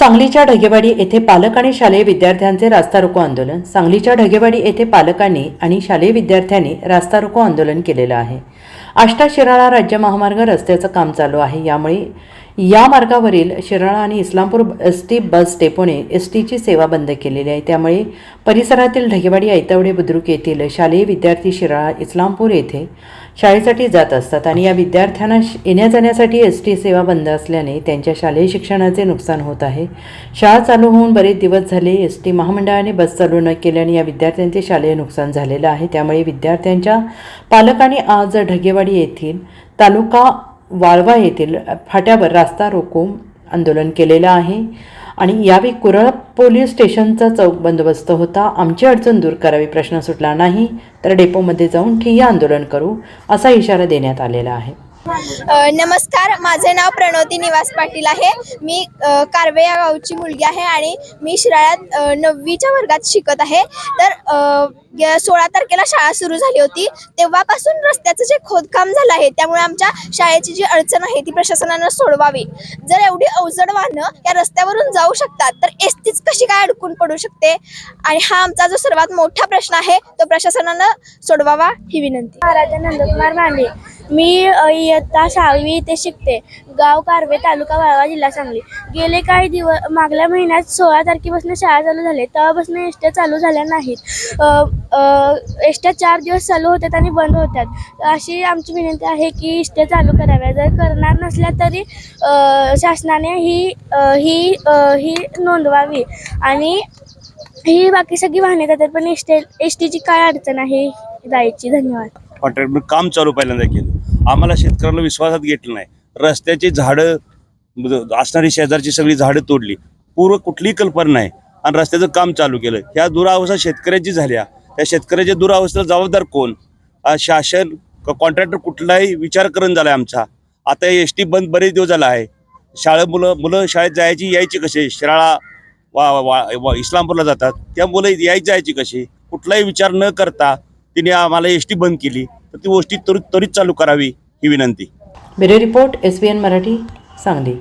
सांगलीच्या ढगेवाडी येथे पालक आणि शालेय विद्यार्थ्यांचे रास्ता रोको आंदोलन. सांगलीच्या ढगेवाडी येथे पालकांनी आणि शालेय विद्यार्थ्यांनी रास्ता रोको आंदोलन केलेलं आहे. आष्टा शिराळा राज्य महामार्ग रस्त्याचं काम चालू आहे. यामुळे या मार्गावरील शिराळा आणि इस्लामपूर एस टी बस डेपोने एस टीची सेवा बंद केलेली आहे. त्यामुळे परिसरातील ढगेवाडी ऐतवडे बुद्रुक येथील शालेय विद्यार्थी शिराळा इस्लामपूर येथे शाळेसाठी जात असतात आणि या विद्यार्थ्यांना श- येण्या जाण्यासाठी एस टी सेवा बंद असल्याने त्यांच्या शालेय शिक्षणाचे नुकसान होत आहे. शाळा चालू होऊन बरेच दिवस झाले एस टी महामंडळाने बस चालू न केल्याने या विद्यार्थ्यांचे शालेय नुकसान झालेलं आहे. त्यामुळे विद्यार्थ्यांच्या पालकांनी आज ढगेवाडी येथील तालुका वाळवा येथील फाट्यावर रास्ता रोको आंदोलन केलेलं आहे. आणि यावेळी कुरळ पोलीस स्टेशनचा चौक बंदोबस्त होता. आमची अडचण दूर करावी प्रश्न सुटला नाही तर डेपोमध्ये जाऊन ठिय्या आंदोलन करू असा इशारा देण्यात आलेला आहे. नमस्कार माझे नाव प्रणवती निवास पाटील आहे. मी कारवे या गावची मुलगी आहे आणि मी शिराळ्यात नववीच्या वर्गात शिकत आहे. तर सोळा तारखेला शाळा सुरू झाली होती. तेव्हापासून रस्त्याचं जे खोदकाम झालं आहे त्यामुळे आमच्या शाळेची जी अडचण आहे ती प्रशासनानं सोडवावी. जर एवढी अवजड वाहनं या रस्त्यावरून जाऊ शकतात तर एस तीच कशी काय अडकून पडू शकते? आणि हा आमचा जो सर्वात मोठा प्रश्न आहे तो प्रशासनानं सोडवावा ही विनंती. महाराजा नंदकुमार मांडे मी इयत्ता सहावी इथे शिकते. गाव कारवे तालुका वाळवा जिल्हा सांगली. गेले काही दिवस मागल्या महिन्यात सोळा तारखेपासून शाळा चालू झाली. तेव्हापासून एसट्या चालू झाल्या नाहीत. अ, एसट्या चार दिवस चालू होतात आणि बंद होतात अशी आमची विनंती आहे की इष्ट्या चालू कराव्या जर करणार नसल्या तरी शासनाने ही ही ही नोंदवावी. आणि ही बाकी सगळी वाहने जातात पण एस टी एस टीची काय अडचण आहे? जायची. धन्यवाद. काम चालू पहिल्यांदा केलं. आम्हाला शेतकऱ्याला विश्वासात घेतलं नाही. रस्त्याची झाडं असणारी शेजारची सगळी झाडं तोडली. पूर्व कुठलीही कल्पना नाही. आणि रस्त्याचं काम चालू केलं. ह्या दुरावस्था शेतकऱ्याची झाल्या. त्या शेतकऱ्याच्या दुरावस्थेला जबाबदार कोण? शासन कॉन्ट्रॅक्टर कुठलाही विचार करून झाला आमचा. आता एस टी बंद बरेच दिवस झाला आहे. शाळा मुलं मुलं शाळेत जायची यायची कसे शिराळा वा वा वा इस्लामपूरला जातात. त्या मुलं यायची जायची कशी? कुठलाही विचार न करता तिने आम्हाला एस टी बंद केली. तर ती गोष्टी त्वरित त्वरित चालू करावी ही विनंती. Bureau report S B N Marathi Sangli.